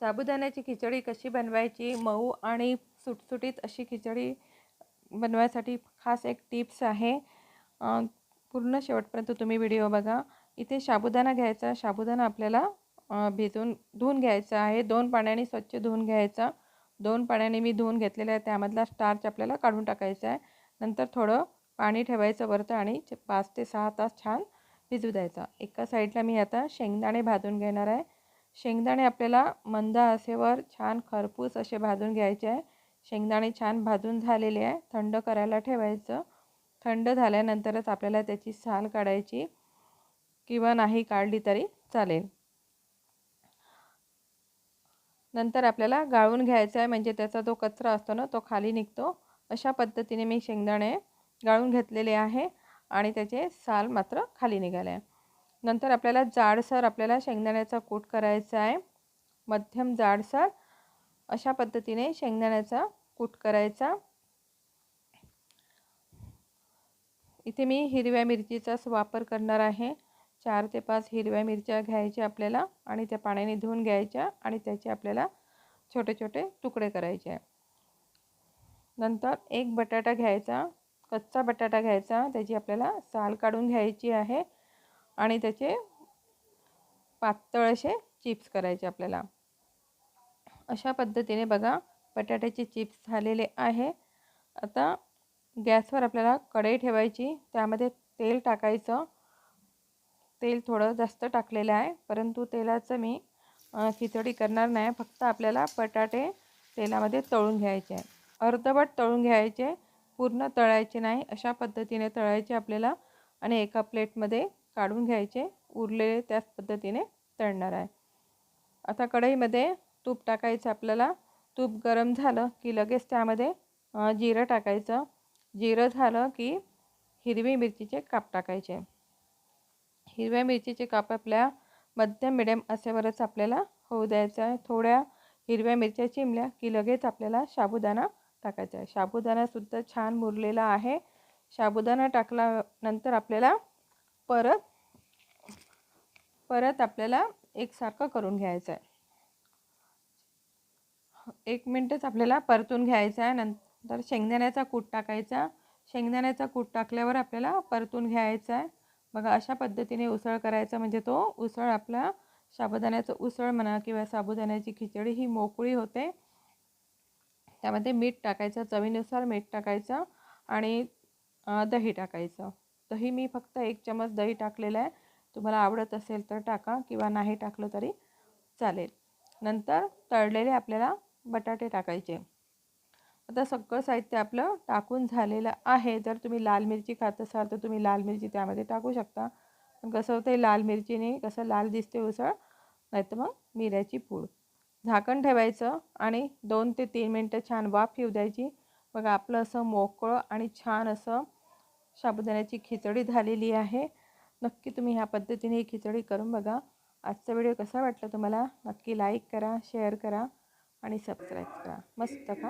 साबुदाण्याची खिचडी कशी बनवायची? मऊ आणि सुटसुटीत अशी खिचडी बनवायसाठी खास एक टिप्स आहे. पूर्ण शेवटपर्यंत तुम्ही व्हिडिओ बघा. इथे साबुदाणा घ्यायचा. साबुदाणा आपल्याला भिजून धुवून घ्यायचा आहे. दोन पाण्याने स्वच्छ धुवून घ्यायचा. दोन पाण्याने मी धुवून घेतलेला आहे. त्यामधला स्टार्च आपल्याला काढून टाकायचा आहे. नंतर थोडं पाणी ठेवायचं वरतं आणि पाच ते सहा तास छान भिजू द्यायचा. एका साईडला मी आता शेंगदाणे भाजून घेणार आहे. शेंगदाणे आपल्याला मंद आसेवर छान खरपूस असे भाजून घ्यायचे आहे. शेंगदाणे छान भाजून झालेले आहे. थंड करायला ठेवायचं. थंड झाल्यानंतरच आपल्याला त्याची साल काढायची किंवा नाही काढली तरी चालेल. नंतर आपल्याला गाळून घ्यायचा आहे. म्हणजे त्याचा जो कचरा असतो ना तो खाली निघतो. अशा पद्धतीने मी शेंगदाणे गाळून घेतलेले आहे आणि त्याचे साल मात्र खाली निघाले आहे. नंतर आपल्याला जाडसर आपल्याला शेंगदाण्याचा कूट करायचा आहे. मध्यम जाडसर अशा पद्धतीने शेंगदाण्याचा कूट करायचा. इथे मी हिरव्या मिरचीचाच वापर करणार आहे. चार ते पाच हिरव्या मिरच्या घ्यायच्या आपल्याला आणि त्या पाण्याने धुवून घ्यायच्या आणि त्याचे आपल्याला छोटे छोटे तुकडे करायचे. आहे नंतर एक बटाटा घ्यायचा कच्चा बटाटा घ्यायचा त्याची आपल्याला साल काढून घ्यायची आहे. आणि त्याचे पातळ असे चिप्स करायचे आपल्याला. अशा पद्धतीने बघा बटाट्याचे चिप्स झालेले आहे. आता गॅसवर आपल्याला कढई ठेवायची त्यामध्ये तेल टाकायचं. तेल थोडं जास्त टाकलेलं आहे परंतु तेलाचं मी खिचडी करणार नाही. फक्त आपल्याला बटाटे तेलामध्ये तळून घ्यायचे आहे. अर्धवट तळून घ्यायचे पूर्ण तळायचे नाही. अशा पद्धतीने तळायचे आपल्याला. आणि एका प्लेटमध्ये काढून घ्यायचे. उरलेले त्याच पद्धतीने तळणार आहे. आता कढईमध्ये तूप टाकायचं आपल्याला. तूप गरम झालं की लगेच त्यामध्ये जिरं टाकायचं. जिरं झालं की हिरवी मिरचीचे काप टाकायचे. हिरव्या मिरचीचे काप आपल्या मध्यम मिडियम असेवरच आपल्याला होऊ द्यायचं आहे. थोड्या हिरव्या मिरच्या चिमल्या की लगेच आपल्याला साबुदाणा टाकायचा आहे. साबुदाणासुद्धा छान मुरलेला आहे. साबुदाणा टाकल्यानंतर आपल्याला परत परत आपल्याला एकसारखं करून घ्यायचं आहे एक मिनटच आपल्याला परतून घ्यायचं आहे नंतर शेंगदाण्याचा कूट टाकायचा. शेंगदाण्याचा कूट टाकल्यावर आपल्याला परतून घ्यायचा आहे बघा अशा पद्धतीने उसळ करायचा म्हणजे तो उसळ आपला साबुदाण्याचं उसळ म्हणा किंवा साबुदाण्याची खिचडी ही मोकळी होते. त्यामध्ये मीठ टाकायचं चवीनुसार मीठ टाकायचं आणि दही टाकायचं. दही मी फक्त एक चमच दही टाकलेलं आहे. तुम्हाला आवडत असेल तर टाका किंवा नाही टाकलं तरी चालेल. नंतर तळलेले आपल्याला बटाटे टाकायचे. आता सगळं साहित्य आपलं टाकून झालेलं आहे. जर तुम्ही लाल मिरची खात असाल तर तुम्ही लाल मिरची त्यामध्ये टाकू शकता. पण कसं होतं लाल मिरचीने कसं लाल दिसते उसळ नाही तर मग मिऱ्याची पूड. झाकण ठेवायचं आणि दोन ते तीन मिनटं छान वाफ येऊ द्यायची. बघा आपलं असं मोकळं आणि छान असं साबुदाण्याची खिचडी झालेली आहे. नक्की तुम्ही ह्या पद्धतीने ही खिचडी करून बघा. आजचा व्हिडिओ कसा वाटला तुम्हाला? नक्की लाईक करा शेअर करा आणि सबस्क्राईब करा. मस्त का?